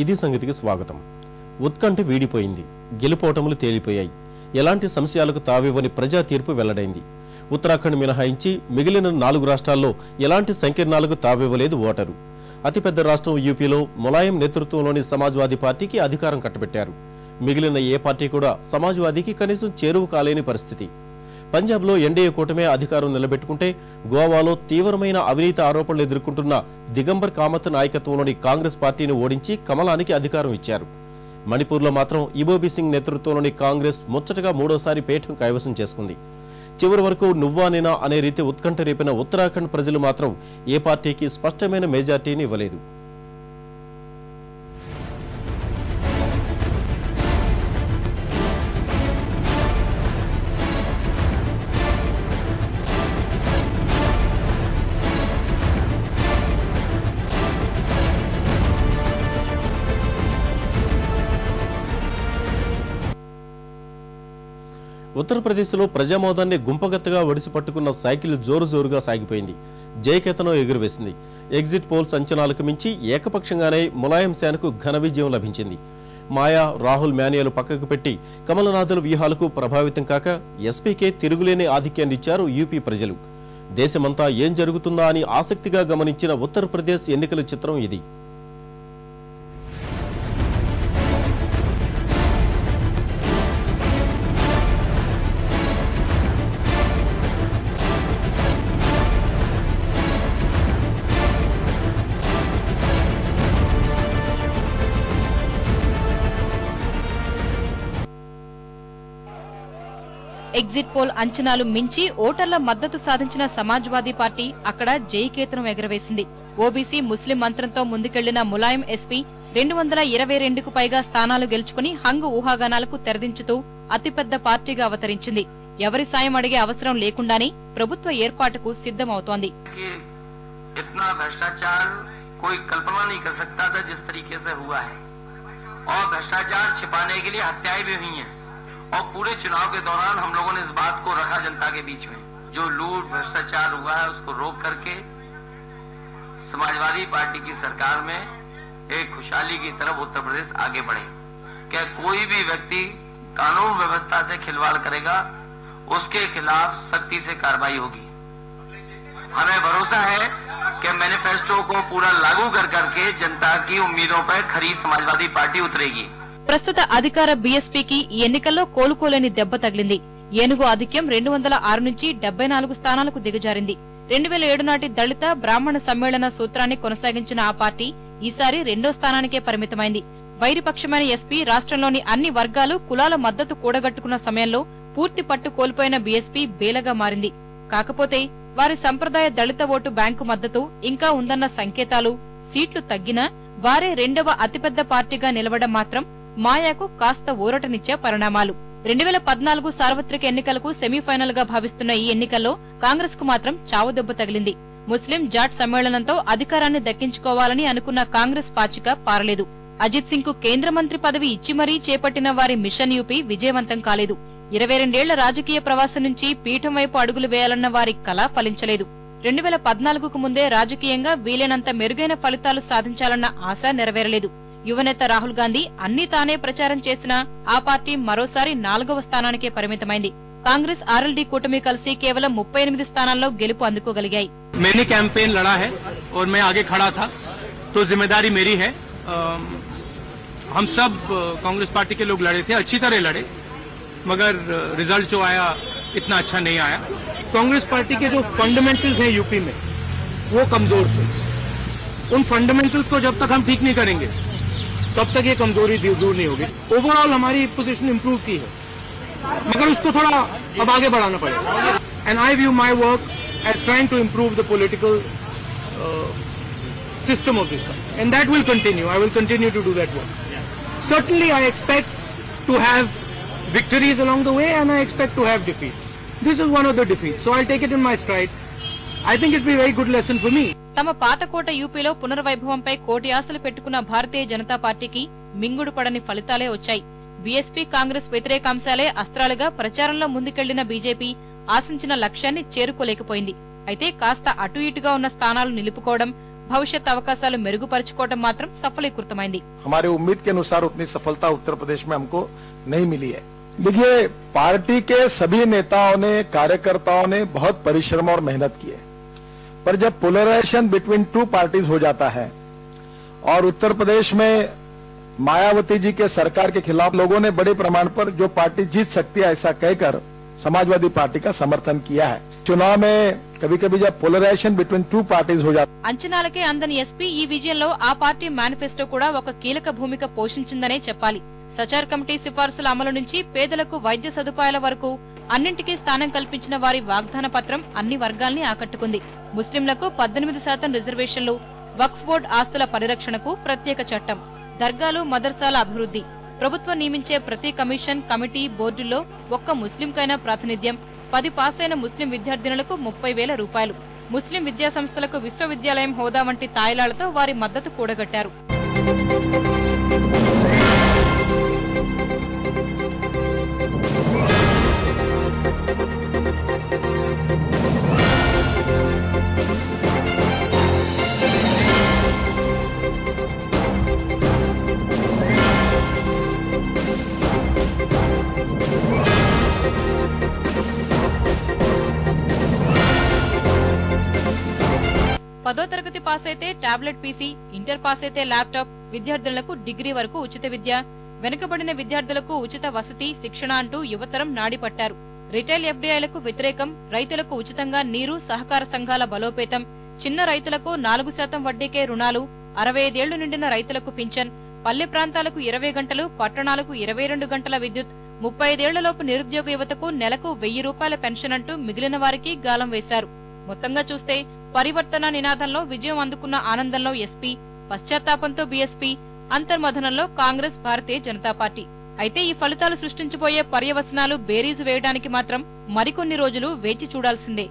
ఇది సంగతికి స్వాగతం. ఉత్కంఠ వీడిపోయింది. గెలుపోటములు తేలిపోయాయి. ఎలాంటి సంశయాలకు తావివ్వని ప్రజా తీర్పు వెల్లడైంది. ఉత్తరాఖండ్ మినహాయించి మిగిలిన నాలుగు రాష్ట్రాల్లో ఎలాంటి సంకీర్ణాలకు తావివ్వలేదు ఓటరు. అతిపెద్ద రాష్ట్రం యూపీలో ములాయం నేతృత్వంలోని సమాజ్వాదీ పార్టీకి అధికారం కట్టబెట్టారు. మిగిలిన ఏ పార్టీ కూడా సమాజ్వాదీకి కనీసం చేరువు కాలేని పరిస్థితి. పంజాబ్లో ఎన్డీఏ కూటమే అధికారం నిలబెట్టుకుంటే గోవాలో తీవ్రమైన అవినీతి ఆరోపణలు ఎదుర్కొంటున్న దిగంబర్ కామత్ నాయకత్వంలోని కాంగ్రెస్ పార్టీని ఓడించి కమలానికి అధికారం ఇచ్చారు. మణిపూర్లో మాత్రం ఇబోబీ సింగ్ నేతృత్వంలోని కాంగ్రెస్ ముచ్చటగా మూడోసారి పీఠం కైవసం చేసుకుంది. చివరి వరకు నువ్వా నేనా అనే రీతి ఉత్కంఠ రేపిన ఉత్తరాఖండ్ ప్రజలు మాత్రం ఏ పార్టీకి స్పష్టమైన మెజార్టీని ఇవ్వలేదు. ఉత్తరప్రదేశ్లో ప్రజామోదాన్ని గుంపగత్తగా ఒడిసి పట్టుకున్న సైకిల్ జోరు జోరుగా సాగిపోయింది. జయకేతనం ఎగురువేసింది. ఎగ్జిట్ పోల్స్ అంచనాలకు మించి ఏకపక్షంగానే ములాయం సేనకు ఘన విజయం లభించింది. మాయా రాహుల్ మేనియాలు పక్కకు పెట్టి కమలనాథుల వ్యూహాలకు ప్రభావితం కాక ఎస్పీకే తిరుగులేని ఆధిక్యాన్నిచ్చారు యూపీ ప్రజలు. దేశమంతా ఏం జరుగుతుందా అని ఆసక్తిగా గమనించిన ఉత్తరప్రదేశ్ ఎన్నికల చిత్రం ఇది. ఎగ్జిట్ పోల్ అంచనాలు మించి ఓటర్ల మద్దతు సాధించిన సమాజ్వాదీ పార్టీ అక్కడ జయకేతనం ఎగరవేసింది ఓబీసీ ముస్లిం మంత్రంతో ముందుకెళ్లిన ములాయం ఎస్పీ రెండు వందల ఇరవై రెండుకు పైగా స్థానాలు గెలుచుకుని హంగు ఊహాగానాలకు తెరదించుతూ అతిపెద్ద పార్టీగా అవతరించింది ఎవరి సాయం అడిగే అవసరం లేకుండానే ప్రభుత్వ ఏర్పాటుకు సిద్ధమవుతోంది कि इतना भ्रष्टाचार कोई कल्पना नहीं कर सकता था जिस तरीके से हुआ है और भ्रष्टाचार छिपाने के लिए हत्याएं भी हुई हैं और पूरे चुनाव के दौरान हम लोगों ने इस बात को रखा जनता के बीच में। जो लूट, भ्रष्टाचार हुआ है, उसको रोक करके समाजवादी पार्टी की सरकार में एक खुशहाली की तरफ़ उत्तर प्रदेश आगे बढ़े। क्या कोई भी व्यक्ति कानून व्यवस्था से खिलवाड़ करेगा, उसके खिलाफ सख्ती से कार्रवाई होगी। हमें भरोसा है कि मैनिफेस्टो को पूरा लागू कर करके जनता की उम्मीदों पर खरी समाजवादी पार्टी उतरेगी। ప్రస్తుత అధికార బీఎస్పీకి ఈ ఎన్నికల్లో కోలుకోలేని దెబ్బ తగిలింది. ఏనుగు ఆధిక్యం రెండు వందల ఆరు నుంచి డెబ్బై నాలుగు స్థానాలకు దిగజారింది. రెండు వేల ఏడు నాటి దళిత బ్రాహ్మణ సమ్మేళన సూత్రాన్ని కొనసాగించిన ఆ పార్టీ ఈసారి రెండో స్థానానికే పరిమితమైంది. వైరిపక్షమైన ఎస్పీ రాష్ట్రంలోని అన్ని వర్గాలు కులాల మద్దతు కూడగట్టుకున్న సమయంలో పూర్తి పట్టు కోల్పోయిన బీఎస్పీ బేలగా మారింది. కాకపోతే వారి సంప్రదాయ దళిత ఓటు బ్యాంకు మద్దతు ఇంకా ఉందన్న సంకేతాలు సీట్లు తగ్గినా వారే రెండవ అతిపెద్ద పార్టీగా నిలవడం మాత్రం మాయాకు కాస్త ఊరటనిచ్చే పరిణామాలు. రెండు వేల పద్నాలుగు సార్వత్రిక ఎన్నికలకు సెమీఫైనల్గా భావిస్తున్న ఈ ఎన్నికల్లో కాంగ్రెస్కు మాత్రం చావుదెబ్బ తగిలింది. ముస్లిం జాట్ సమ్మేళనంతో అధికారాన్ని దక్కించుకోవాలని అనుకున్న కాంగ్రెస్ పాచిక పారలేదు. అజిత్ సింగ్కు కేంద్ర మంత్రి పదవి ఇచ్చి మరీ చేపట్టిన వారి మిషన్ యూపీ విజయవంతం కాలేదు. ఇరవై రెండేళ్ళ రాజకీయ ప్రవాసం నుంచి పీఠం వైపు అడుగులు వేయాలన్న వారి కళ ఫలించలేదు. రెండు వేల పద్నాలుగుకు ముందే రాజకీయంగా వీలైనంత మెరుగైన ఫలితాలు సాధించాలన్న ఆశ నెరవేరలేదు. యువనేత రాహుల్ గాంధీ అన్ని తానే ప్రచారం చేసినా ఆ పార్టీ మరోసారి నాలుగవ స్థానానికే పరిమితమైంది కాంగ్రెస్ ఆర్ఎల్డీ కూటమి కలిసి కేవలం ముప్పై ఎనిమిది స్థానాల్లో గెలుపు అందుకోగలిగాయి मैंने कैंपेन लड़ा है और मैं आगे खड़ा था तो जिम्मेदारी मेरी है अम, हम सब अ, कांग्रेस पार्टी के लोग लड़े थे अच्छी तरह लड़े मगर अ, रिजल्ट जो आया इतना अच्छा नहीं आया कांग्रेस पार्टी के जो फंडामेंटल्स हैं यूपी में वो कमजोर थे उन फंडामेंटल्स को जब तक हम ठीक नहीं करेंगे तब तक ये कमज़ोरी दूर नहीं होगी ओवरऑल हमारी पोजीशन इंप्रूव की है मगर उसको थोड़ा अब आगे बढ़ाना पड़ेगा and I view my work as trying to improve the political system of this country. And that will continue. I will continue to do that work. Certainly, I expect to have victories along the way and I expect to have defeats. This is one of the defeats. So I'll take it in my stride. I think it'll be a very good lesson for me. తమ పాతకోట యూపీలో పునర్వైభవంపై కోటి ఆశలు పెట్టుకున్న భారతీయ జనతా పార్టీకి మింగుడు పడని ఫలితాలే వచ్చాయి బీఎస్పీ కాంగ్రెస్ వ్యతిరేక అంశాలే అస్త్రాలుగా ప్రచారంలో ముందుకెళ్లిన బీజేపీ ఆశించిన లక్ష్యాన్ని చేరుకోలేకపోయింది అయితే కాస్త అటు ఇటుగా ఉన్న స్థానాలు నిలుపుకోవడం భవిష్యత్ అవకాశాలు మెరుగుపరుచుకోవడం మాత్రం సఫలీకృతమైంది हमारे उम्मीद के अनुसार उतनी सफलता उत्तर प्रदेश में हमको नहीं मिली है देखिए पार्टी के सभी नेताओं ने कार्यकर्ताओं ने बहुत परिश्रम और मेहनत की है पर जब पोलराइजेशन बिटवीन टू पार्टीज हो जाता है और उत्तर प्रदेश में मायावती जी के सरकार के खिलाफ लोगों ने बड़े प्रमाण पर जो पार्टी जीत सकती है ऐसा कहकर समाजवादी पार्टी का समर्थन किया है चुनाव में कभी कभी जब पोलराइजेशन बिटवीन टू पार्टीज हो जाता అంచనాలకే అందని ఎస్పీ ఈ విజయంలో ఆ పార్టీ మేనిఫెస్టో కూడా ఒక కీలక భూమిక పోషించిందనే చెప్పాలి సచార్ కమిటీ సిఫార్సుల అమలు నుంచి పేదలకు వైద్య సదుపాయాల వరకు అన్నింటికీ స్థానం కల్పించిన వారి వాగ్దాన పత్రం అన్ని వర్గాల్ని ఆకట్టుకుంది ముస్లింలకు పద్దెనిమిది శాతం రిజర్వేషన్లు వక్ఫ్ బోర్డు ఆస్తుల పరిరక్షణకు ప్రత్యేక చట్టం దర్గాలు మదర్సాల అభివృద్ధి. ప్రభుత్వం నియమించే ప్రతి కమిషన్ కమిటీ బోర్డుల్లో ఒక్క ముస్లింకైనా ప్రాతినిధ్యం. పది పాసైన ముస్లిం విద్యార్థినులకు ముప్పై వేల రూపాయలు. ముస్లిం విద్యా సంస్థలకు విశ్వవిద్యాలయం హోదా వంటి తాయిలాలతో వారి మద్దతు కూడగట్టారు. పాస్ అయితే టాబ్లెట్ పీసీ ఇంటర్ పాస్ అయితే ల్యాప్టాప్ విద్యార్థులకు డిగ్రీ వరకు ఉచిత విద్య. వెనుకబడిన విద్యార్థులకు ఉచిత వసతి శిక్షణ అంటూ యువతరం నాడిపట్టారు. రిటైల్ ఎఫ్డీఐలకు వ్యతిరేకం రైతులకు ఉచితంగా నీరు సహకార సంఘాల బలోపేతం. చిన్న రైతులకు నాలుగు శాతం వడ్డీకే రుణాలు అరవై ఐదేళ్ళు నిండిన రైతులకు పింఛన్. పల్లె ప్రాంతాలకు ఇరవై గంటలు పట్టణాలకు ఇరవై రెండు గంటల విద్యుత్. ముప్పై ఐదేళ్ళలోపు నిరుద్యోగ యువతకు నెలకు వెయ్యి రూపాయల పెన్షన్ అంటూ మిగిలిన వారికి గాలం వేశారు. మొత్తంగా చూస్తే పరివర్తన నినాదంలో విజయం అందుకున్న ఆనందంలో ఎస్పీ పశ్చాత్తాపంతో బీఎస్పీ అంతర్మథనంలో కాంగ్రెస్ భారతీయ జనతా పార్టీ. అయితే ఈ ఫలితాలు సృష్టించబోయే పర్యవసనాలు బేరీజు వేయడానికి మాత్రం మరికొన్ని రోజులు వేచి చూడాల్సిందే.